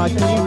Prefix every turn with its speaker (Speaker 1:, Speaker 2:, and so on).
Speaker 1: watching you.